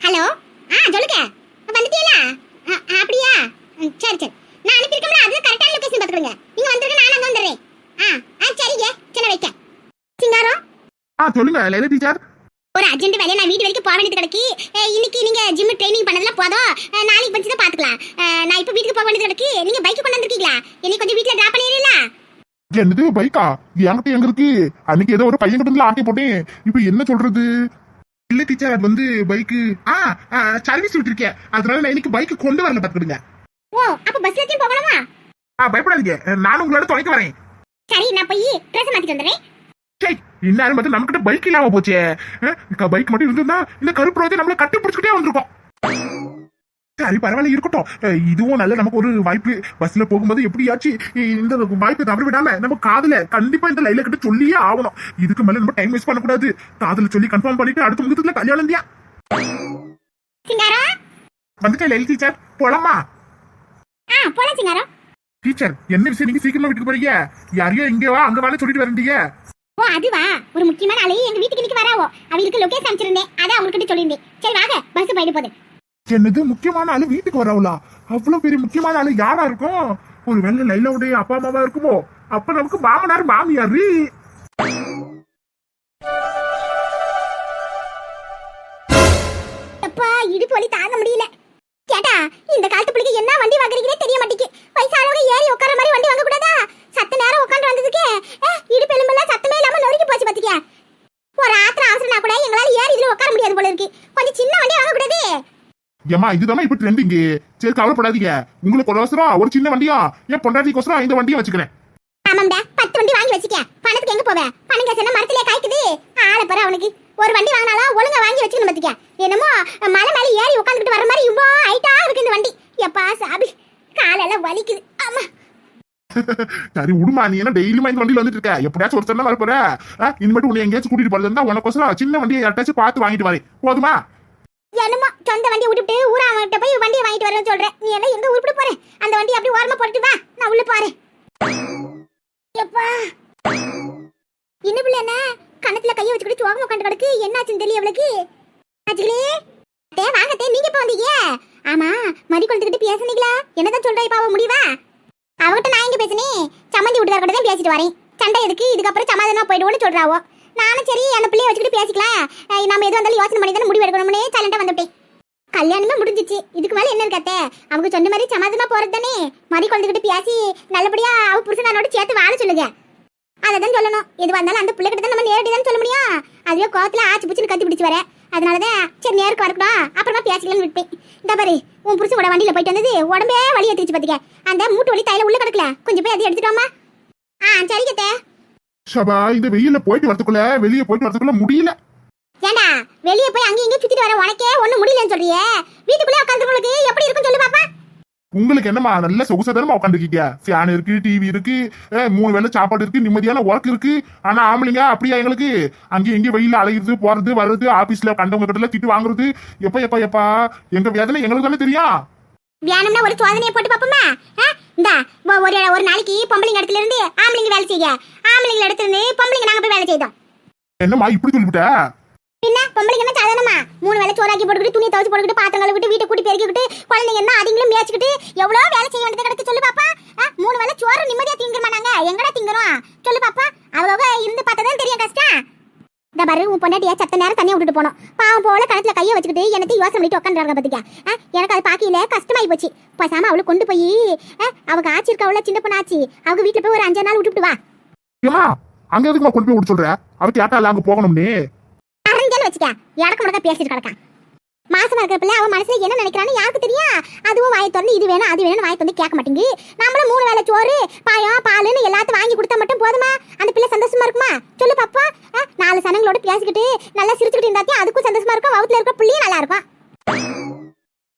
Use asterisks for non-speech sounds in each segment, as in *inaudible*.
Hello? ஆ சொல்லுங்க. வந்துட்டீங்களா அப்படியா? சரி சரி. நான் அனுப்பியிருக்கோம்ல அது கரெக்டான லொகேஷன் பார்த்துக்கோங்க நீங்க வந்துருங்க நான் அங்க வந்துடுறேன். ஆ ஆ சரிங்க சின்ன வைக்க. சிங்காரம் ஆ சொல்லுங்க லைலா டீச்சர் ஒரு அர்ஜென்ட் வேலையை நான் வீடு வரைக்கும் போக வேண்டியது கிடக்கு. இன்னைக்கு நீங்க ஜிம் ட்ரைனிங் பண்ணதெல்லாம் போதும். நாளைக்கு பற்றி தான் பார்த்துக்கலாம். அஹ், நான் இப்போ வீட்டுக்கு போக வேண்டியது கிடக்கு. நீங்க பைக் கொண்டு வந்திருக்கீங்களா என்னை கொஞ்சம் வீட்டில் ட்ராப் பண்ணிடுறீங்களா என்னது? பைக்கா? என்கிட்ட எங்க இருக்கு? அன்னைக்கு ஏதோ ஒரு பையன் கிட்ட ஆட்டி போட்டேன். இப்போ என்ன சொல்றது? இல்ல டீச்சர் அது வந்து பைக்கு ஆ சர்வீஸ் விட்டுருக்கேன் அதனால நான் இன்னைக்கு பைக் கொண்டு வரல பாத்துக்கிடுங்க ஓ அப்போ வச்சு போகலாமா ஆ பயப்படாதீங்க. நானும் உங்களோட துணைக்கு வரேன். சரி நான் போய் ட்ரெஸ் மாத்திட்டு வந்துடுறேன். சே இந்நேரம் மட்டும் நம்ம கிட்ட பைக் இல்லாம போச்சே. பைக் மட்டும் இருந்திருந்தா இந்த கருப்பு ரோஜை நம்மள கட்டி பிடிச்சிக்கிட்டே வந்திருக்கோம். சரி பரவாயில்ல இருக்கட்டும். இதுவும் நல்ல நமக்கு ஒரு வாய்ப்பு. பஸ்ல போகும்போது எப்படியாச்சு இந்த வாய்ப்பை தவற விடாம நம்ம காதுல கண்டிப்பா இந்த லைல கிட்ட சொல்லியே ஆகணும். இதுக்கு மேல நம்ம டைம் வேஸ்ட் பண்ணக்கூடாது. காதுல சொல்லி கன்ஃபார்ம் பண்ணிட்டு அடுத்த முகத்துல கல்யாணம் தியா வந்துட்டேன் லைல் டீச்சர் போலாமா? டீச்சர் என்ன விஷயம் நீங்க சீக்கிரமா வீட்டுக்கு போறீங்க? யாரையோ இங்க வா அங்க வான்னு சொல்லிட்டு வரீங்க ஓ அதுவா ஒரு முக்கியமான ஆளு எங்க வீட்டுக்கு இன்னைக்கு வராவோ. அவங்களுக்கு லொகேஷன் அனுப்பிச்சிருந்தேன். அதான் அவங்ககிட்ட சொல்லியிருந்தேன். சரி வாங்க பஸ் போயிட்டு போகுது. என்னது? முக்கியமான ஆளு வீட்டுக்கு வரவளா அவ்வளவு பெரிய முக்கியமான ஆளு யாரா இருக்கும்? ஒரு வேளை லைலாவுடைய அப்பா அம்மாவா இருக்குமோ? அப்ப நமக்கு மாமனார் மாமியார். அப்பா இடுப்பு வலி தாங்க முடியல. கேட்டா இந்த காலத்து பிள்ளைக்கு என்ன வண்டி வாங்குறீங்கன்னே தெரிய மாட்டேங்குது. வயசானவங்க ஏறி உட்கார மாதிரி வண்டி வாங்க கூடாதா சத்த நேரம் உட்காந்து வந்ததுக்கு இடுப்பு எலும்பெல்லாம் சத்தமே இல்லாம நொறுக்கி போச்சு பாத்துக்க ஒரு ஆத்திரம் அவசரம்னா கூட எங்களால ஏறி இதுல உட்கார முடியாது போல இருக்கு. கொஞ்சம் சின்ன வண்டி வாங்க கூடாது ஏமா இதுதானே இப்ப ட்ரெண்டிங் சரி கவலைப்படாதீங்க. உங்களுக்கு ஒரு அவசரம் ஒரு சின்ன வண்டியா? என் பொண்டாட்டிக்கோசரம் இந்த வண்டியை வச்சுக்கிறேன். ஆமாம்டா பத்து வண்டி வாங்கி வச்சுக்க பணத்துக்கு எங்க போவேன் பணம் காசு என்ன மரத்திலே காய்க்குது. ஆளை பாரு அவனுக்கு. ஒரு வண்டி வாங்கினாலும் ஒழுங்கா வாங்கி வச்சுக்கணும் பாத்துக்க என்னமோ மலை மேல ஏறி உட்காந்துக்கிட்டு வர மாதிரி இவ்வளோ ஹைட்டா இருக்கு இந்த வண்டி. எப்பா சாபி காலெல்லாம் வலிக்குது. ஆமா. சரி விடுமா நீ என்ன டெய்லியுமா இந்த வண்டியில வந்துட்டு இருக்க? எப்படியாச்சும் ஒரு தரம் வரப்போற? இனிமேட்டு உன்னை எங்கேயாச்சும் கூட்டிட்டு போறது உனக்கோசரம் சின்ன வண்டியை யார்ட்டாச்சும் பார்த்து வாங்கிட்டு வரேன். போதுமா? என்னமோ சொந்த வண்டியை விட்டுட்டு ஊரா அவன்கிட்ட போய் வண்டியை வாங்கிட்டு வரேன்னு சொல்றேன். நீ எல்லாம் எங்க உருப்பிட போற? அந்த வண்டி அப்படியே ஓரமா போட்டு வா. நான் உள்ள போறேன். எப்பா? என்ன பிள்ளை என்ன? கணத்துல வச்சு வச்சுக்கிட்டு சோகம் உட்காந்து கிடக்கு என்னாச்சுன்னு தெரியல அவளுக்கு ஆச்சுங்களே வாங்க தே நீங்க இப்ப வந்தீங்க. ஆமா மதி கொளுத்துக்கிட்டு பேசுனீங்களா? என்னதான் சொல்ற இப்ப அவ முடிவா? அவகிட்ட நான் எங்க பேசுனேன் சம்மந்தி வீட்டுக்கார கூட தான் பேசிட்டு வரேன். சண்டை எதுக்கு? இதுக்கப்புறம் சமாதானமா போயிடுவோன்னு சொல்றாவோ. நானும் சரி அந்த பிள்ளைய வச்சுக்கிட்டு பேசிக்கலாம். நம்ம எது வந்தாலும் யோசனை பண்ணி தானே முடிவு எடுக்கணும்னு சைலண்டா வந்துட்டேன். கல்யாணமே முடிஞ்சிச்சு. இதுக்கு மேலே என்ன இருக்கத்தே அவங்க சொன்ன மாதிரி சமாதமா போறது தானே? மறி குழந்தைகிட்ட பேசி நல்லபடியா அவ புருஷனாரோட சேர்த்து வாழ சொல்லுங்க. அததான் சொல்லணும். எது வந்தாலும் அந்த பிள்ளைகிட்ட தான் நம்ம நேரடி தான் சொல்ல முடியும்? அதுவே கோவத்துல ஆச்சு புச்சுன்னு கத்தி பிடிச்சி வர. அதனாலதான் சரி நேருக்கு வரக்கூடாது அப்புறமா பேசிக்கலாம்னு விட்டேன். இந்த பாரு உன் புருஷன் கூட வண்டியில போயிட்டு வந்தது உடம்பே வழி எடுத்துச்சு பாத்துக்க. அந்த மூட்டு வலி தைல உள்ள கிடக்கல. கொஞ்சம் போய் அதை எடுத்துட்டோமா ஆ சரிங்கத்தே ஷபா இந்த வெயில்ல போயிட்டு வரதுக்குள்ள வெளியே போயிட்டு வரதுக்குள்ள முடியல. ஏண்டா வெளியே போய் அங்கேயும் இங்கேயும் சுத்திட்டு வர உனக்கே ஒண்ணும் முடியலன்னு சொல்றியே? வீட்டுக்குள்ளே உட்காந்துருங்களுக்கு எப்படி இருக்கும் சொல்லு பாப்பா. உங்களுக்கு என்னமா நல்ல சொகுசதனமா உட்காந்துருக்கீங்க ஃபேன் இருக்கு டிவி இருக்கு மூணு வேளை சாப்பாடு இருக்கு நிம்மதியான ஒர்க் இருக்கு. ஆனா ஆம்பளைங்க அப்படியா எங்களுக்கு? அங்கேயும் இங்கேயும் வெயில அலையிறது போறது வர்றது ஆபீஸ்ல கண்டவங்க கிட்ட திட்டு வாங்குறது. எப்ப எப்ப எப்பா? எங்க வேதனை எங்களுக்கு தானே தெரியும்? வேணும்னா ஒரு சோதனையை போட்டு பாப்போமா இந்த ஒரு ஒரு நாளைக்கு பொம்பளைங்க இடத்துல இருந்து ஆம்பளைங்க வேலை செய்ய. ஆம்பளைங்க இடத்துல இருந்து பொம்பளைங்க நாங்க போய் வேலை செய்தோம். என்னம்மா இப்படி சொல்லிவிட்ட? பின்ன பொம்பளைங்கன்னா சாதாரணமா? மூணு வேலை சோறாக்கி போட்டுக்கிட்டு துணி துவச்சு போட்டுக்கிட்டு பாத்திரம் கழுவிட்டு வீட்டை கூட்டி பெருக்கிக்கிட்டு குழந்தைங்க என்ன அதுங்களும் மேய்ச்சிக்கிட்டு எவ்வளவு வேலை செய்ய வேண்டியது கிடக்கு சொல்லு பாப்பா ஆ, மூணு வேலை சோறு நிம்மதியா திங்க மாட்டாங்க எங்கடா திங்குறோம் சொல்லு பாப்பா அவங்க இருந்து பார்த்ததான் தெரியும் கஷ்டம் இந்த பாரு உன் பொண்டாட்டியா சத்த நேரம் தண்ணியை விட்டுட்டு போனோம். பாவம் போல கணத்துல கையை வச்சுக்கிட்டு எனக்கு யோசனை பண்ணிட்டு உட்காந்துறாங்க பாத்துக்க ஆ, எனக்கு அது பாக்கையில கஷ்டமாயி போச்சு. பேசாம அவளை கொண்டு போய் அவங்க ஆச்சி இருக்கா அவள சின்ன பொண்ணு ஆச்சி அவங்க வீட்டுல போய் ஒரு அஞ்சு நாள் விட்டுட்டு வா. ஏமா அங்க எதுக்கு கொண்டு போய் விட சொல்ற? அவ கேட்டால அங்க போகணும்னே. அரஞ்சல் வச்சுக்க இடக்கு முடக்க பேசிட்டு கிடக்கான் மாசமா இருக்கிற பிள்ளை அவன் மனசுல என்ன நினைக்கிறான்னு யாருக்கு தெரியும் அதுவும் வாயை திறந்து இது வேணும் அது வேணும்னு வாயை வந்து கேட்க மாட்டேங்குது. நம்மளும் மூணு வேலை சோறு பாயம் பாலுன்னு எல்லாத்தையும் வாங்கி கொடுத்தா மட்டும் போதுமா? அந்த பிள்ளை சந்தோஷமா இருக்குமா? சொல்லு பாப்பா. நாலு சனங்களோட பேசிக்கிட்டு நல்லா சிரிச்சுக்கிட்டு இருந்தாத்தையும் அதுக்கும் சந்தோஷமா இருக்கும் வவுத்துல இருக்கிற பிள்ளையும் நல்லா இருக்கும்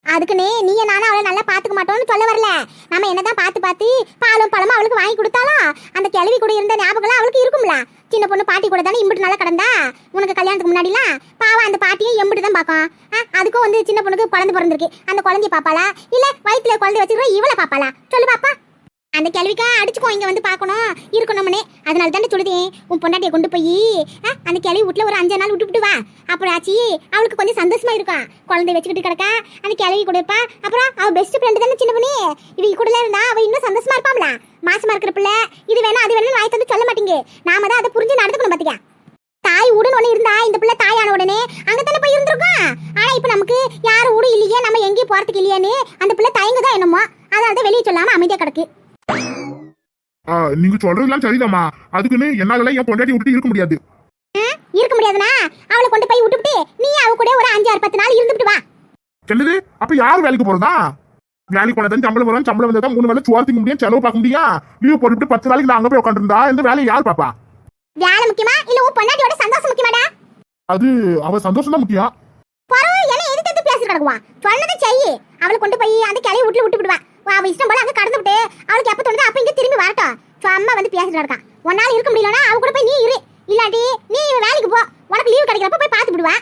அதுக்குன்னே நீ நானும் அவளை நல்லா பாத்துக்க மாட்டோம்னு சொல்ல வரல. நம்ம என்னதான் பார்த்து பார்த்து பாலும் பழமும் அவளுக்கு வாங்கி கொடுத்தாலும் அந்த கிழவி கூட இருந்த ஞாபகம் அவளுக்கு இருக்கும்ல. சின்ன பொண்ணு பாட்டி கூட தானே இம்பிட்டு நல்லா கடந்தா? உனக்கு கல்யாணத்துக்கு முன்னாடிலாம் பாவம் அந்த பாட்டியும் எம்பிட்டு தான் பார்க்கும். ஆ, அதுக்கும் வந்து சின்ன பொண்ணுக்கு குழந்தை பிறந்திருக்கு. அந்த குழந்தைய பாப்பாளா இல்ல வயித்துல குழந்தை வச்சிருக்க இவளை பாப்பாளா சொல்லு பாப்பா. அந்த கேள்விக்கா அடிச்சுக்கோ இங்கே வந்து பார்க்கணும். இருக்கணும்னே. அதனால தானே சொல்லுதேன் உன் பொண்டாட்டியை கொண்டு போய் அந்த கிளவி வீட்டில் ஒரு அஞ்சு நாள் விட்டுவிட்டு வா. அப்புறம் ஆச்சு அவளுக்கு கொஞ்சம் சந்தோஷமா இருக்கும் குழந்தை வச்சுக்கிட்டு கிடக்கா அந்த கிளவி கொடுப்பா அப்புறம் அவள் பெஸ்ட் ஃப்ரெண்டு தானே சின்ன பண்ணி? இவங்க கூட இருந்தா அவள் இன்னும் சந்தோஷமா இருப்பாம்ல? மாசமா இருக்கிற பிள்ளை. இது வேணும் அது வேணும் வாய் தந்து சொல்ல மாட்டீங்க. நாம தான் அதை புரிஞ்சு நடந்துக்கணும் பாத்துக்க தாய் உடன் ஒண்ணு இருந்தா இந்த பிள்ளை தாயான உடனே அங்க தானே போய் இருந்திருக்கும் ஆனா இப்ப நமக்கு யாரும் ஊடு இல்லையே நம்ம எங்கேயும் போறதுக்கு இல்லையான்னு அந்த பிள்ளை தயங்குதான் என்னமோ? அதனால தான் வெளியே சொல்லாம அமைதியா கிடக்கு. நீங்க சொல்றதெல்லாம் சரிதாம்மா. அதுக்குன்னு என்னால என் பொண்டாட்டி விட்டுட்டு இருக்க முடியாது. இருக்க முடியாதுனா அவளை கொண்டு போய் விட்டுவிட்டு நீ அவ கூட ஒரு அஞ்சு ஆறு பத்து நாள் இருந்துட்டு வா. என்னது? அப்ப யார் வேலைக்கு போறதா? வேலைக்கு போனதான் சம்பளம் வரும். சம்பளம் வந்தா மூணு வேலை சோறு திங்க முடியும் செலவு பார்க்க முடியும். லீவ் போட்டுட்டு பத்து நாளைக்கு நான் அங்க போய் உட்காந்துருந்தா இந்த வேலையை யார் பாப்பா வேலை முக்கியமா? இல்ல உன் பொண்டாட்டியோட சந்தோஷம் முக்கியமாடா? அது அவ சந்தோஷம் தான் முக்கியம். பரவ எல்லாம் எதுக்கு எதுக்கு பேசி கிடக்குவான் சொன்னதை செய்யி. அவளை கொண்டு போய் அந்த கிளைய விட்டு விட்டு விடுவா. அவ இஷ்டம் போல அங்க கடந்து விட்டு அவளுக்கு எப்ப தோணுதோ அப்ப இங்க திரும்பி வரட்டும். சும்மா வந்து பேசிட்டு கிடக்கான் உன்னால இருக்க முடியலனா அவ கூட போய் நீ இரு. இல்லாட்டி நீ வேலைக்கு போ. உனக்கு லீவ் கிடைக்கிறப்ப போய் பார்த்து விடுவா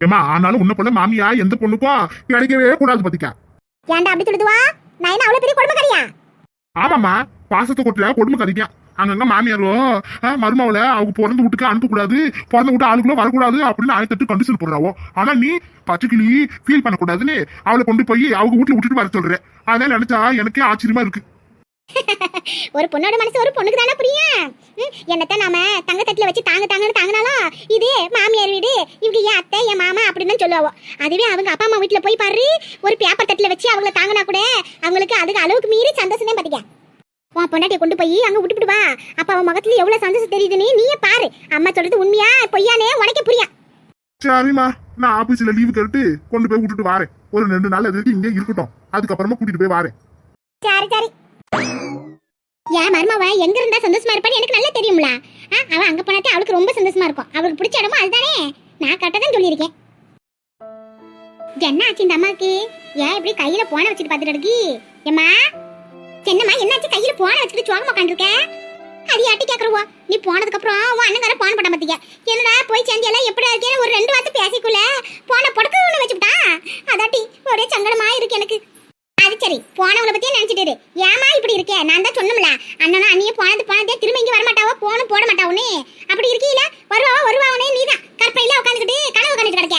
ஏமா ஆனாலும் உன்ன பொண்ணு மாமியா எந்த பொண்ணுக்கும் கிடைக்கவே கூடாது பாத்திக்கா. ஏன்டா அப்படி சொல்லுதுவா? நான் என்ன அவ்வளவு பெரிய கொடுமைக்காரியா ஆமாம்மா பாசத்தை கொட்டில கொடுமை கதிக்கும் அங்கங்க மாமியாரோ ஆ, அவங்க பிறந்த வீட்டுக்கு அனுப்பக்கூடாது பிறந்த வீட்டு ஆளுக்குள்ள வரக்கூடாது அப்படின்னு ஆயிரத்தெட்டு கண்டிஷன் போடுறாவோ. ஆனா நீ பச்சைக்கிளி ஃபீல் பண்ணக்கூடாதுன்னு அவளை கொண்டு போய் அவங்க வீட்டுல விட்டுட்டு வர சொல்ற. அதனால நினைச்சா எனக்கே ஆச்சரியமா இருக்கு. *laughs* ஒரு பொண்ணோட மனசு ஒரு பொண்ணுக்கு தானே புரியும்? என்னத்த நாம தங்க தட்டுல வச்சு தாங்க தாங்கன்னு தாங்கினாலும் இது மாமியார் வீடு. இவங்க என் அத்தை என் மாமா அப்படின்னு தான் சொல்லுவாவோ. அதுவே அவங்க அப்பா அம்மா வீட்டுல போய் பாரு. ஒரு பேப்பர் தட்டுல வச்சு அவங்கள தாங்கினா கூட அவங்களுக்கு அதுக்கு அளவுக்கு மீறி சந்தோஷம் தான் பாத்துக்க. உன் பொண்டாட்டியை கொண்டு போய் அங்க விட்டுட்டு வா அப்ப அவன் முகத்துல எவ்வளவு சந்தோஷம் தெரியுதுன்னு நீயே பாரு. அம்மா சொல்றது உண்மையா பொய்யானே உனக்கே புரியும். சரிம்மா நான் ஆபீஸ்ல லீவு கேட்டு கொண்டு போய் விட்டுட்டு வரேன். ஒரு ரெண்டு நாள் அது வரைக்கும் இங்கே இருக்கட்டும். அதுக்கப்புறமா கூட்டிட்டு போய் வரேன். சரி சரி. ஏன் மருமவ எங்க இருந்தா சந்தோஷமா இருப்பான்னு எனக்கு நல்லா தெரியும்ல. அவ அங்க போனாத்தே அவளுக்கு ரொம்ப சந்தோஷமா இருக்கும். அவளுக்கு பிடிச்ச இடமும் அதுதானே. நான் கரெக்டா தான் சொல்லியிருக்கேன். என்ன ஆச்சு இந்த அம்மாவுக்கு? ஏன் இப்படி கையில போன வச்சுட்டு பாத்துட்டு இருக்கி? ஏம்மா? என்னம்மா என்னாச்சு? கையில போன வச்சுட்டு சோகமா உட்காந்துருக்க யாட்டி கேக்குறவோ நீ போனதுக்கு அப்புறம் உன் அண்ணன் போன் பண்ண பாத்தீங்க என்னடா போய் சேர்ந்தியெல்லாம் எப்படி இருக்கேன்னு ஒரு ரெண்டு வார்த்தை பேசி போன புடக்கு ஒண்ணு வச்சுட்டா அதாட்டி ஒரே சங்கடமா இருக்கு எனக்கு அது சரி போனவங்கள பத்தியே நினைச்சிட்டு ஏமா ஏம்மா இப்படி இருக்கே? நான் தான் சொன்னோம்ல அண்ணனா நீ போனது போனதே திரும்ப இங்க வரமாட்டாவோ? போனும் போட மாட்டாவுன்னு அப்படி இருக்கீல வருவாவோ வருவாவனே நீதான். கற்பையில உட்காந்துக்கிட்டு கனவு கண்டுட்டு கிடைக்க.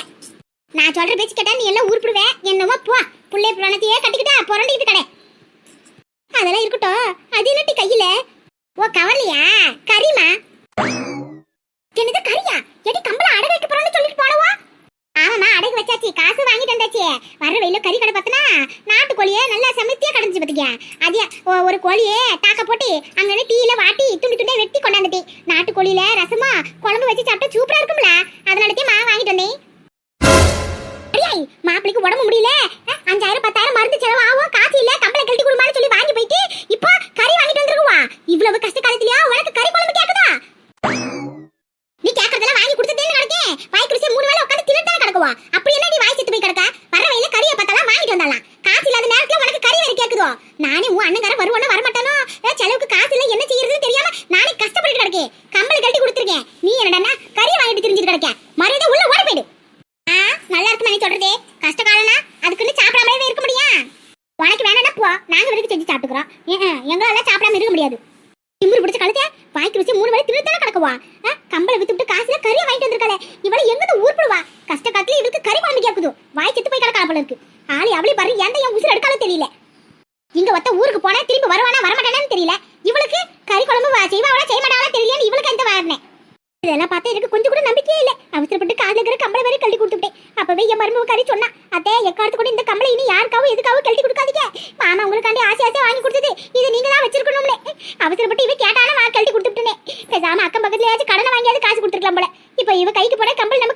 நான் சொல்ற பேச்சு கேட்டா நீ எல்லாம் உருப்பிடுவே என்னமோ போ புள்ளை பிராணத்தையே கட்டிக்கிட்டா புரண்டிக்கிட்டு கடை அதெல்லாம் இருக்கட்டும் அது என்னட்டி கையில ஓ கவலையா கரிமா என்னது கரியா எடி கம்பளம் அடகு வைக்க போறோம்னு சொல்லிட்டு போனவா ஆமாமா அடகு வச்சாச்சு காசு வாங்கிட்டு வந்தாச்சு வர வெயில கறி கடை பார்த்தனா நாட்டு கோழியே நல்லா சமைத்தியா கடைஞ்சி பாத்துக்க அதே ஒரு கோழியே தாக்க போட்டு அங்கே டீல வாட்டி துண்டு துண்டே வெட்டி கொண்டாந்துட்டி நாட்டு கோழியில ரசமா குழம்பு வச்சு சாப்பிட்டா சூப்பரா இருக்கும்ல? அதனாலதே மா வாங்கிட்டு வந்தேன். அடியாய் மாப்பிளைக்கு உடம்பு முடியல. அஞ்சாயிரம் பத்தாயிரம் மருந்து செலவு ஆகும் காசு இல்ல கம்பளை கழட்டி கொடுமான்னு சொல்லி வாங்கி போயிட்டு இப்போ கறி வாங்கிட்டு வந்துருக்குவா இவ்வளவு கஷ்ட காலத்திலயா உனக்கு கறி குழம்பு கேக்குதா நீ கேக்குறதெல்லாம் வாங்கி கொடுத்துட்டே நடக்கேன் வாய் குடிச்சு மூணு வேளை உட்காந்து தின்னுட்டு கிடக்குவா அப்படி என்ன நீ வாய் செத்து போய் கிடக்க வர வழியில கறியை பார்த்தாலாம் வாங்கிட்டு வந்தாலாம் காசு இல்லாத நேரத்துல உனக்கு கறி வேற கேக்குதோ நானே உன் அண்ணங்கார வருவானோ வரமாட்டானோ ஏ, செலவுக்கு காசு இல்ல என்ன செய்யறதுன்னு தெரியாம நானே உனக்கு கம்பளை கட்டி கொடுத்துருக்கேன். நீ என்னடா கறி வாங்கிட்டு திரிஞ்சிட்டு கிடக்க. மறுபடியும் உள்ள ஓடி போயிடு. ஆ நல்லா இருக்கு நீ சொல்றதே? கஷ்ட காலனா அதுக்குன்னு சாப்பிடாமலே இருக்க முடியும் உனக்கு வேணாம்னா போ. நாங்க வரைக்கும் செஞ்சு சாப்பிட்டுக்கிறோம். எங்களால சாப்பிடாம இருக்க முடியாது. திமிரு பிடிச்ச கழுத்தை வாய்க்கு வச்சு மூணு வேளை திருத்தான கிடக்குவா? கம்பளை வித்து விட்டு காசுல கறி வாங்கிட்டு வந்திருக்காளே. இவளை எங்க ஊர்படுவா? கஷ்ட காலத்துல இவளுக்கு கறி வாங்கி கேக்குது வாய் செத்து போய் கிடக்கா போல இருக்கு. ஆளி அவளே பாரு எந்த என் உசுர் எடுக்காலும் தெரியல. இங்க ஒத்த ஊருக்கு போனா திரும்பி வருவானா வரமாட்டானான்னு தெரியல. இவளுக்கு கறி குழம்பு வா- செய்வாளா செய்ய மாட்டாளா தெரியலன்னு இவளுக்கு எந்த வாரினேன் இதெல்லாம் பார்த்து எனக்கு கொஞ்சம் கூட நம்பிக்கையே இல்லை. அவசரப்பட்டு காதுல இருக்கிற கம்பளை வேற கழட்டி கொடுத்துட்டேன். அப்பவே என் மருமக கறி சொன்னா அத்தே எக்காரத்து கூட இந்த கம்பளை இனி யாருக்காவும் எதுக்காவும் கழட்டி கொடுக்காதீங்க. மாமா உங்களுக்காண்டி ஆசை ஆசையா வாங்கி கொடுத்தது. இது நீங்க தான் வச்சிருக்கணும்ல அவசரப்பட்டு இவ கேட்டாலும் வா கழட்டி கொடுத்துட்டேனே. பேசாம அக்கம் பக்கத்துலயாச்சும் கடனை வாங்கியாவது காசு கொடுத்துருக்கலாம் போல. இப்போ இவ கைக்கு போட கம்பளை நம்ம